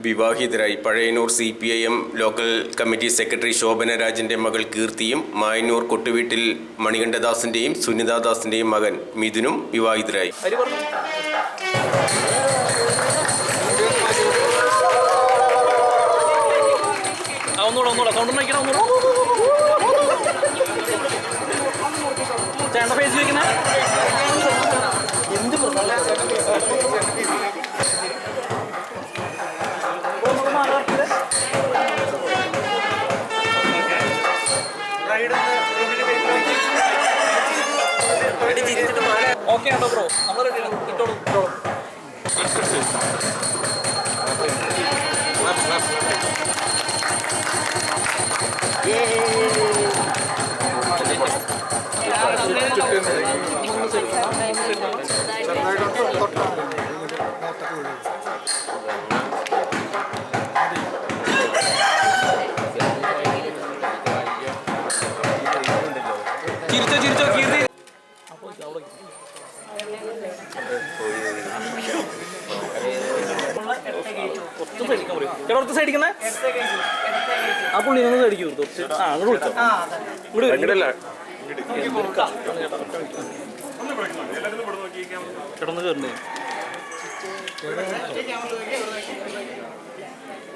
വിവാഹിതരായി Pazhayanur C P I M local committee secretary Shobhana രാജന്റെ മകൾ കീർത്തിയും മായന്നൂർ കൊട്ടുവീട്ടിൽ മണികണ്ഠദാസിന്റെയും സുനിതാദാസിന്റെയും മകൻ മിഥുനും വിവാഹിതരായി. ചേട്ടന്റെ ഫേസ് വെക്കണേ ഓക്കെ ആണോ ബ്രോ നമ്മൾ റെഡിയാണ് ഇട്ടോളൂ ഇട്ടോളൂ. ചിരിച്ചോ ചിരിച്ചോ കീർത്തി കുറച്ച് സൈഡിക്കാൻ പറയും ചേട്ടാ കുറച്ച് സൈഡിക്കുന്നേ ആ പുള്ളി ഒന്ന് സൈഡിക്ക് കൊടുത്തു ആ അങ്ങോട്ട് വിളിച്ചോ. ഇങ്ങോട്ട് ഇങ്ങോട്ടല്ല ചേട്ടൊന്ന് കയറണ്ടേ